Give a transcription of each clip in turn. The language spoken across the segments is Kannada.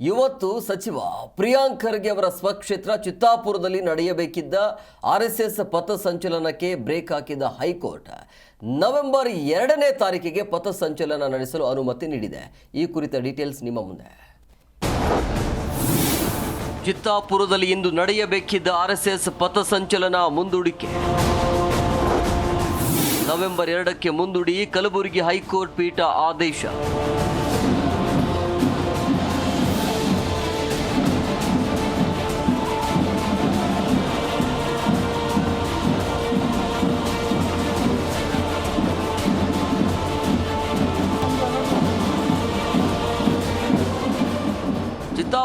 ಇವತ್ತು ಸಚಿವ ಪ್ರಿಯಾಂಕ್ ಖರ್ಗೆ ಅವರ ಸ್ವಕ್ಷೇತ್ರ ಚಿತ್ತಾಪುರದಲ್ಲಿ ನಡೆಯಬೇಕಿದ್ದ ಆರ್ಎಸ್ಎಸ್ ಪಥಸಂಚಲನಕ್ಕೆ ಬ್ರೇಕ್ ಹಾಕಿದ ಹೈಕೋರ್ಟ್ ನವೆಂಬರ್ ಎರಡನೇ ತಾರೀಕಿಗೆ ಪಥಸಂಚಲನ ನಡೆಸಲು ಅನುಮತಿ ನೀಡಿದೆ. ಈ ಕುರಿತ ಡೀಟೇಲ್ಸ್ ನಿಮ್ಮ ಮುಂದೆ. ಚಿತ್ತಾಪುರದಲ್ಲಿ ಇಂದು ನಡೆಯಬೇಕಿದ್ದ ಆರ್ಎಸ್ಎಸ್ ಪಥಸಂಚಲನ ಮುಂದೂಡಿಕೆ. ನವೆಂಬರ್ ಎರಡಕ್ಕೆ ಮುಂದೂಡಿ ಕಲಬುರಗಿ ಹೈಕೋರ್ಟ್ ಪೀಠ ಆದೇಶ.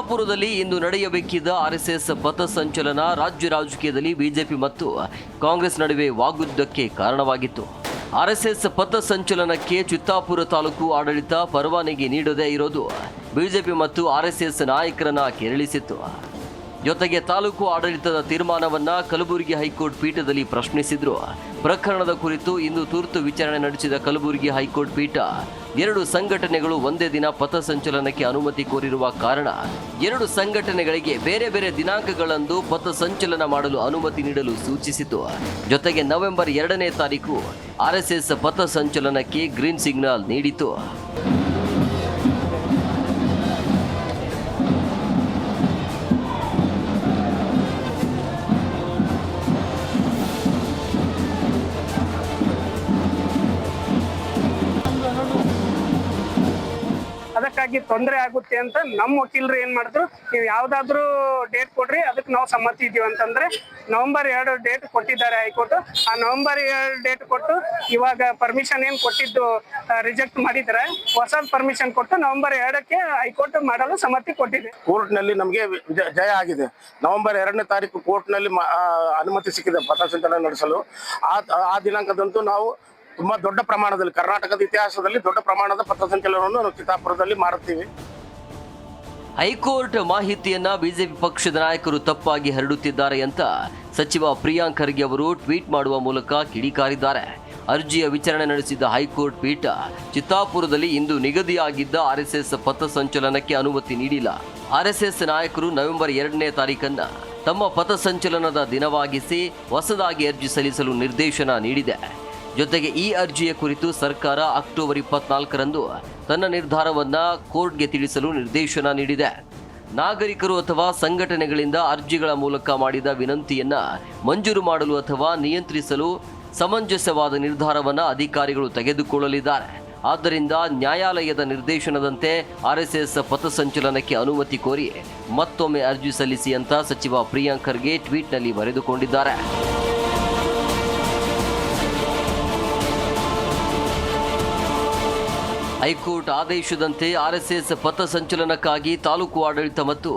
ಚಿತ್ತಾಪುರದಲ್ಲಿ ಇಂದು ನಡೆಯಬೇಕಿದ್ದ ಆರ್ಎಸ್ಎಸ್ ಪಥಸಂಚಲನ ರಾಜ್ಯ ರಾಜಕೀಯದಲ್ಲಿ ಬಿಜೆಪಿ ಮತ್ತು ಕಾಂಗ್ರೆಸ್ ನಡುವೆ ವಾಗ್ಯುದ್ಧಕ್ಕೆ ಕಾರಣವಾಗಿತ್ತು. ಆರ್ಎಸ್ಎಸ್ ಪಥಸಂಚಲನಕ್ಕೆ ಚಿತ್ತಾಪುರ ತಾಲೂಕು ಆಡಳಿತ ಪರವಾನಗಿ ನೀಡದೇ ಇರೋದು ಬಿಜೆಪಿ ಮತ್ತು ಆರ್ಎಸ್ಎಸ್ ನಾಯಕರನ್ನ ಕೆರಳಿಸಿತ್ತು. ಜೊತೆಗೆ ತಾಲೂಕು ಆಡಳಿತದ ತೀರ್ಮಾನವನ್ನ ಕಲಬುರಗಿ ಹೈಕೋರ್ಟ್ ಪೀಠದಲ್ಲಿ ಪ್ರಶ್ನಿಸಿದ್ರು. ಪ್ರಕರಣದ ಕುರಿತು ಇಂದು ತುರ್ತು ವಿಚಾರಣೆ ನಡೆಸಿದ ಕಲಬುರಗಿ ಹೈಕೋರ್ಟ್ ಪೀಠ, ಎರಡು ಸಂಘಟನೆಗಳು ಒಂದೇ ದಿನ ಪಥಸಂಚಲನಕ್ಕೆ ಅನುಮತಿ ಕೋರಿರುವ ಕಾರಣ ಎರಡು ಸಂಘಟನೆಗಳಿಗೆ ಬೇರೆ ಬೇರೆ ದಿನಾಂಕಗಳಂದು ಪಥಸಂಚಲನ ಮಾಡಲು ಅನುಮತಿ ನೀಡಲು ಸೂಚಿಸಿತು. ಜೊತೆಗೆ ನವೆಂಬರ್ ಎರಡನೇ ತಾರೀಕು ಆರ್ಎಸ್ಎಸ್ ಪಥಸಂಚಲನಕ್ಕೆ ಗ್ರೀನ್ ಸಿಗ್ನಲ್ ನೀಡಿತು. ಅದಕ್ಕಾಗಿ ತೊಂದರೆ ಆಗುತ್ತೆ ಅಂತ ನಮ್ಮ ವಕೀಲರು ಏನ್ ಮಾಡಿದ್ರು, ನೀವು ಯಾವ್ದಾದ್ರು ಡೇಟ್ ಕೊಡ್ರಿ, ಅದಕ್ಕೆ ನಾವು ಸಮ್ಮತಿ ಇದೀವಿ ಅಂತಂದ್ರೆ ನವೆಂಬರ್ ಎರಡು ಡೇಟ್ ಕೊಟ್ಟಿದ್ದಾರೆ ಹೈಕೋರ್ಟ್. ಆ ನವೆಂಬರ್ ಎರಡು ಡೇಟ್ ಕೊಟ್ಟು ಇವಾಗ ಪರ್ಮಿಷನ್ ಏನ್ ಕೊಟ್ಟಿದ್ದು ರಿಜೆಕ್ಟ್ ಮಾಡಿದ್ರೆ ಹೊಸ ಪರ್ಮಿಷನ್ ಕೊಟ್ಟು ನವೆಂಬರ್ ಎರಡಕ್ಕೆ ಹೈಕೋರ್ಟ್ ಮಾಡಲು ಸಮ್ಮತಿ ಕೊಟ್ಟಿದೆ. ಕೋರ್ಟ್ನಲ್ಲಿ ನಮಗೆ ಜಯ ಆಗಿದೆ. ನವೆಂಬರ್ ಎರಡನೇ ತಾರೀಕು ಕೋರ್ಟ್ನಲ್ಲಿ ನಲ್ಲಿ ಅನುಮತಿ ಸಿಕ್ಕಿದೆ ಪಥಸಂಚಲನ ನಡೆಸಲು. ಆ ದಿನಾಂಕದಂತೂ ನಾವು ತುಂಬಾ ದೊಡ್ಡ ಪ್ರಮಾಣದಲ್ಲಿ ಕರ್ನಾಟಕದ ಇತಿಹಾಸದಲ್ಲಿ ದೊಡ್ಡ ಪ್ರಮಾಣದ ಪಥಸಂಚಲನವನ್ನು ನಾವು ಚಿತ್ತಾಪುರದಲ್ಲಿ ಮಾಡುತ್ತೀವಿ ಹೈಕೋರ್ಟ್ ಮಾಹಿತಿಯನ್ನ ಬಿಜೆಪಿ ಪಕ್ಷದ ನಾಯಕರು ತಪ್ಪಾಗಿ ಹರಡುತ್ತಿದ್ದಾರೆ ಅಂತ ಸಚಿವ ಪ್ರಿಯಾಂಕ್ ಖರ್ಗೆ ಅವರು ಟ್ವೀಟ್ ಮಾಡುವ ಮೂಲಕ ಕಿಡಿಕಾರಿದ್ದಾರೆ. ಅರ್ಜಿಯ ವಿಚಾರಣೆ ನಡೆಸಿದ ಹೈಕೋರ್ಟ್ ಪೀಠ ಚಿತ್ತಾಪುರದಲ್ಲಿ ಇಂದು ನಿಗದಿಯಾಗಿದ್ದ ಆರ್ಎಸ್ಎಸ್ ಪಥಸಂಚಲನಕ್ಕೆ ಅನುಮತಿ ನೀಡಿಲ್ಲ. ಆರ್ಎಸ್ಎಸ್ ನಾಯಕರು ನವೆಂಬರ್ ಎರಡನೇ ತಾರೀಕನ್ನ ತಮ್ಮ ಪಥಸಂಚಲನದ ದಿನವಾಗಿಸಿ ಹೊಸದಾಗಿ ಅರ್ಜಿ ಸಲ್ಲಿಸಲು ನಿರ್ದೇಶನ ನೀಡಿದೆ. ಜೊತೆಗೆ ಈ ಅರ್ಜಿಯ ಕುರಿತು ಸರ್ಕಾರ ಅಕ್ಟೋಬರ್ ಇಪ್ಪತ್ನಾಲ್ಕರಂದು ತನ್ನ ನಿರ್ಧಾರವನ್ನ ಕೋರ್ಟ್ಗೆ ತಿಳಿಸಲು ನಿರ್ದೇಶನ ನೀಡಿದೆ. ನಾಗರಿಕರು ಅಥವಾ ಸಂಘಟನೆಗಳಿಂದ ಅರ್ಜಿಗಳ ಮೂಲಕ ಮಾಡಿದ ವಿನಂತಿಯನ್ನ ಮಂಜೂರು ಮಾಡಲು ಅಥವಾ ನಿಯಂತ್ರಿಸಲು ಸಮಂಜಸವಾದ ನಿರ್ಧಾರವನ್ನು ಅಧಿಕಾರಿಗಳು ತೆಗೆದುಕೊಳ್ಳಲಿದ್ದಾರೆ. ಆದ್ದರಿಂದ ನ್ಯಾಯಾಲಯದ ನಿರ್ದೇಶನದಂತೆ ಆರ್ಎಸ್ಎಸ್ ಪಥಸಂಚಲನಕ್ಕೆ ಅನುಮತಿ ಕೋರಿ ಮತ್ತೊಮ್ಮೆ ಅರ್ಜಿ ಸಲ್ಲಿಸಿ ಅಂತ ಸಚಿವ ಪ್ರಿಯಾಂಕ್ ಖರ್ಗೆ ಟ್ವೀಟ್ನಲ್ಲಿ ಬರೆದುಕೊಂಡಿದ್ದಾರೆ. ಹೈಕೋರ್ಟ್ ಆದೇಶದಂತೆ ಆರ್ಎಸ್ಎಸ್ ಪಥಸಂಚಲನಕ್ಕಾಗಿ ತಾಲೂಕು ಆಡಳಿತ ಮತ್ತು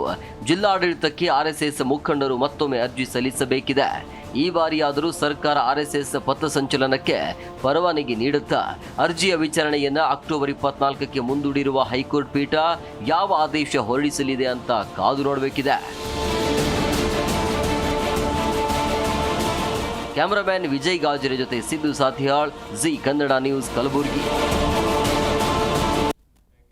ಜಿಲ್ಲಾಡಳಿತಕ್ಕೆ ಆರ್ಎಸ್ಎಸ್ ಮುಖಂಡರು ಮತ್ತೊಮ್ಮೆ ಅರ್ಜಿ ಸಲ್ಲಿಸಬೇಕಿದೆ. ಈ ಬಾರಿಯಾದರೂ ಸರ್ಕಾರ ಆರ್ಎಸ್ಎಸ್ ಪಥಸಂಚಲನಕ್ಕೆ ಪರವಾನಗಿ ನೀಡುತ್ತಾ, ಅರ್ಜಿಯ ವಿಚಾರಣೆಯನ್ನು ಅಕ್ಟೋಬರ್ ಇಪ್ಪತ್ನಾಲ್ಕಕ್ಕೆ ಮುಂದೂಡಿರುವ ಹೈಕೋರ್ಟ್ ಪೀಠ ಯಾವ ಆದೇಶ ಹೊರಡಿಸಲಿದೆ ಅಂತ ಕಾದು ನೋಡಬೇಕಿದೆ. ಕ್ಯಾಮರಾಮ್ಯಾನ್ ವಿಜಯ್ ಗಾಜರೆ ಜೊತೆ ಸಿದ್ದು ಸಾಥಿಯಾಳ್, ಜಿ ಕನ್ನಡ ನ್ಯೂಸ್ ಕಲಬುರಗಿ.